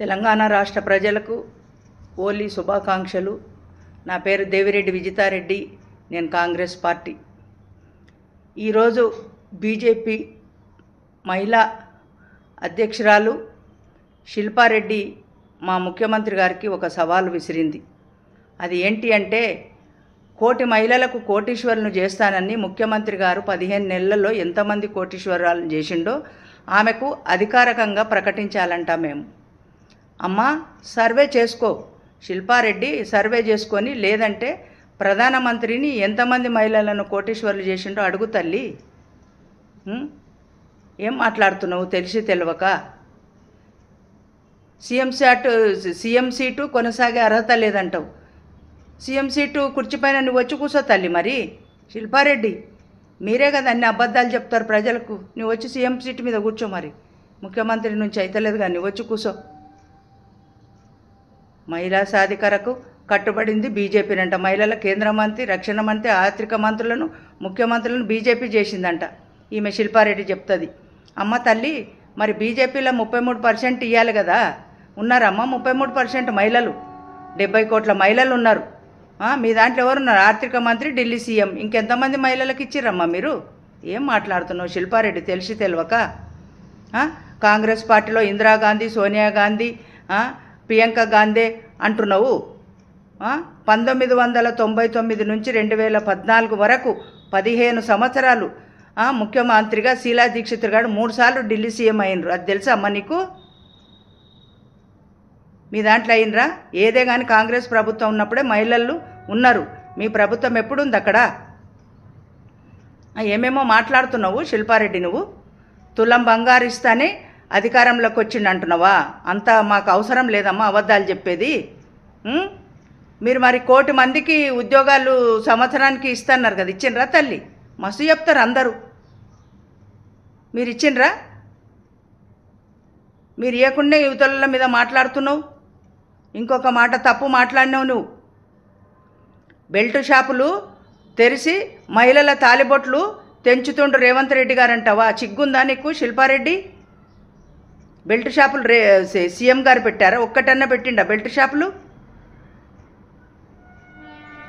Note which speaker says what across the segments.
Speaker 1: తెలంగాణ రాష్ట్ర ప్రజలకు ఓలీ శుభాకాంక్షలు. నా పేరు దేవిరెడ్డి విజితారెడ్డి. నేను కాంగ్రెస్ పార్టీ. ఈరోజు బీజేపీ మహిళా అధ్యక్షురాలు శిల్పారెడ్డి మా ముఖ్యమంత్రి గారికి ఒక సవాలు విసిరింది. అది ఏంటి అంటే కోటి మహిళలకు కోటీశ్వరులను చేస్తానని ముఖ్యమంత్రి గారు పదిహేను నెలల్లో ఎంతమంది కోటీశ్వరాలను చేసిండో ఆమెకు అధికారికంగా ప్రకటించాలంట మేము. అమ్మా సర్వే చేసుకో. శిల్పారెడ్డి సర్వే చేసుకొని లేదంటే ప్రధానమంత్రిని ఎంతమంది మహిళలను కోటేశ్వర్లు చేసిండో అడుగు తల్లి. ఏం మాట్లాడుతున్నావు? తెలిసి తెలియక సీఎం సాట్ సీఎం సీటు కొనసాగే అర్హత లేదంటావు. సీఎం సీటు కుర్చీపైన నువ్వు వచ్చి కూర్చో తల్లి మరి. శిల్పారెడ్డి మీరే కదా అన్ని అబద్ధాలు చెప్తారు ప్రజలకు. నువ్వు వచ్చి సీఎం సీటు మీద కూర్చో మరి. ముఖ్యమంత్రి నుంచి అయితలేదు కానీ నువ్వు వచ్చి కూర్చో మహిళా సాధికారకు కట్టుబడింది బీజేపీనంట మహిళల కేంద్ర మంత్రి రక్షణ మంత్రి ఆర్థిక మంత్రులను ముఖ్యమంత్రులను బీజేపీ చేసిందంట. ఈమె శిల్పారెడ్డి చెప్తుంది. అమ్మ తల్లి మరి బీజేపీలో ముప్పై మూడు పర్సెంట్ ఇవ్వాలి కదా. ఉన్నారమ్మ ముప్పై మూడు పర్సెంట్ మహిళలు. డెబ్బై కోట్ల మహిళలు ఉన్నారు. మీ దాంట్లో ఎవరున్నారు? ఆర్థిక మంత్రి ఢిల్లీ సీఎం. ఇంకెంతమంది మహిళలకు ఇచ్చిరమ్మా మీరు? ఏం మాట్లాడుతున్నావు శిల్పారెడ్డి? తెలిసి తెలియక కాంగ్రెస్ పార్టీలో ఇందిరాగాంధీ సోనియా గాంధీ ప్రియాంక గాంధీ అంటున్నావు? పంతొమ్మిది వందల తొంభై తొమ్మిది నుంచి రెండు వేల పద్నాలుగు వరకు పదిహేను సంవత్సరాలు ముఖ్యమంత్రిగా శీలా దీక్షిత్ గారు మూడుసార్లు ఢిల్లీ సీఎం అయినరు అది తెలుసా అమ్మ నీకు? మీ దాంట్లో అయినరా ఏదే కానీ కాంగ్రెస్ ప్రభుత్వం ఉన్నప్పుడే మహిళలు ఉన్నారు. మీ ప్రభుత్వం ఎప్పుడు ఉంది అక్కడ ఏమేమో మాట్లాడుతున్నావు శిల్పారెడ్డి నువ్వు? తులం బంగారు ఇస్తానే అధికారంలోకి వచ్చిండు అంటున్నావా అంతా మాకు అవసరం లేదమ్మా అబద్ధాలు చెప్పేది. మీరు మరి కోటి మందికి ఉద్యోగాలు సంవత్సరానికి ఇస్తున్నారు కదా ఇచ్చిండ్రా తల్లి? మస్తు చెప్తారు అందరూ. మీరు ఇచ్చిండ్రా? మీరు ఇవ్వకుండా యువతల మీద మాట్లాడుతున్నావు? ఇంకొక మాట తప్పు మాట్లాడినావు నువ్వు. బెల్ట్ షాపులు తెరిచి మహిళల తాలిబొట్లు తెంచుతుండు రేవంత్ రెడ్డి గారంటావా? చిగ్గుందా నీకు శిల్పారెడ్డి? బెల్ట్ షాపులు రే సీఎం గారు పెట్టారా? ఒక్కటన్నా పెట్టిండా బెల్ట్ షాపులు?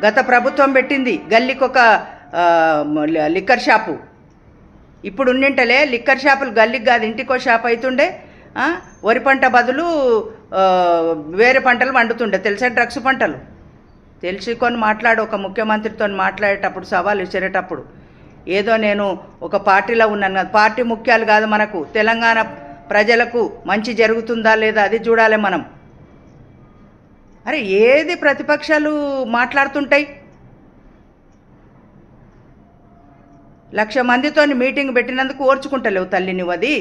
Speaker 1: గత ప్రభుత్వం పెట్టింది గల్లీకి ఒక లిక్కర్ షాపు. ఇప్పుడు ఉండింటలే లిక్కర్ షాపులు గల్లీకి కాదు ఇంటికో షాప్ అవుతుండే వరి పంట బదులు వేరే పంటలు వండుతుండే. తెలుసా డ్రగ్స్ పంటలు? తెలుసుకొని మాట్లాడు ఒక ముఖ్యమంత్రితో మాట్లాడేటప్పుడు సవాలు విసిరేటప్పుడు. ఏదో నేను ఒక పార్టీలో ఉన్నాను కదా పార్టీ ముఖ్యాలు కాదు మనకు. తెలంగాణ ప్రజలకు మంచి జరుగుతుందా లేదా అది చూడాలి మనం. అరే ఏది ప్రతిపక్షాలు మాట్లాడుతుంటాయి? లక్ష మందితో మీటింగ్ పెట్టినందుకు ఓర్చుకుంటలేవు తల్లి నువ్వు అది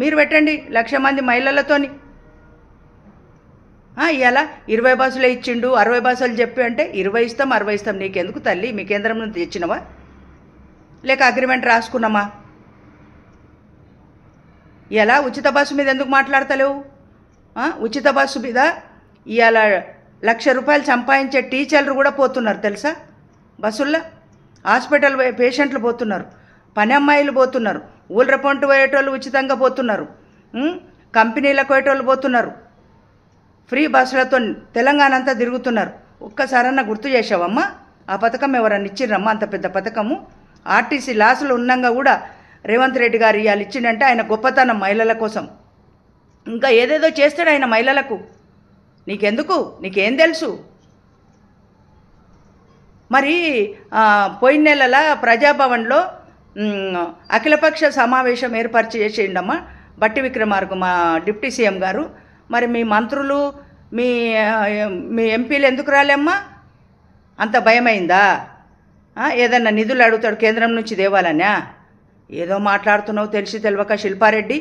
Speaker 1: మీరు పెట్టండి లక్ష మంది మహిళలతోని. ఇలా ఇరవై బస్సులే ఇచ్చిండు అరవై బస్సులు చెప్పి అంటే ఇరవై ఇస్తాం అరవై ఇస్తాం. నీకెందుకు తల్లి? మీ కేంద్రం నుంచి తెచ్చినవా లేక అగ్రిమెంట్ రాసుకున్నామా? ఇలా ఉచిత బస్సు మీద ఎందుకు మాట్లాడతలేవు? ఉచిత బస్సు మీద ఇవాళ లక్ష రూపాయలు సంపాదించే టీచర్లు కూడా పోతున్నారు తెలుసా? బస్సుల్లో. హాస్పిటల్ పేషెంట్లు పోతున్నారు. పని అమ్మాయిలు పోతున్నారు. ఊళ్ళ పొంటు పోయేటోళ్ళు ఉచితంగా పోతున్నారు. కంపెనీలకు పోయేటోళ్ళు పోతున్నారు. ఫ్రీ బస్సులతో తెలంగాణ అంతా తిరుగుతున్నారు. ఒక్కసారన్నా గుర్తు చేసావమ్మా ఆ పథకం ఎవరన్నా ఇచ్చిర్రమ్మా? అంత పెద్ద పథకము. ఆర్టీసీ లాసులు ఉన్నాగా కూడా రేవంత్ రెడ్డి గారు ఇవాళ ఇచ్చిండంటే ఆయన గొప్పతనం మహిళల కోసం. ఇంకా ఏదేదో చేస్తాడు ఆయన మహిళలకు. నీకెందుకు? నీకేం తెలుసు? మరి పోయిన నెలల ప్రజాభవన్లో అఖిలపక్ష సమావేశం ఏర్పాటు చేసేయండమ్మా బట్టి విక్రమార్క మా డిప్యూటీ సీఎం గారు. మరి మీ మంత్రులు మీ మీ ఎంపీలు ఎందుకు రాలేమ్మా? అంత భయమైందా? ఏదన్నా నిధులు అడుగుతాడు కేంద్రం నుంచి దేవాలనా ఏదో మాట్లాడుతున్నావు తెలిసి తెలియక శిల్పారెడ్డి.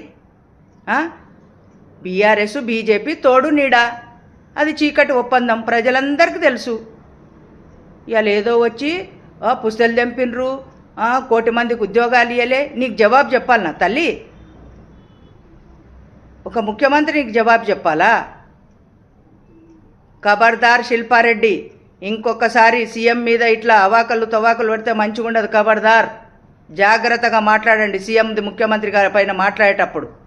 Speaker 1: బీఆర్ఎస్ బీజేపీ తోడు నీడా. అది చీకటి ఒప్పందం ప్రజలందరికీ తెలుసు. ఇవాళ ఏదో వచ్చి పుస్తలు తెంపినరు. కోటి మందికి ఉద్యోగాలు ఇవ్వలే నీకు జవాబు చెప్పాలి నా తల్లి? ఒక ముఖ్యమంత్రి నీకు జవాబు చెప్పాలా? ఖబర్దార్ శిల్పారెడ్డి ఇంకొకసారి సీఎం మీద ఇట్లా అవాకలు తవాకలు పెడితే మంచిగా ఉండదు ఖబర్దార్ జాగ్రత్తగా మాట్లాడండి. సీఎం ముఖ్యమంత్రి గారి పైన మాట్లాడేటప్పుడు.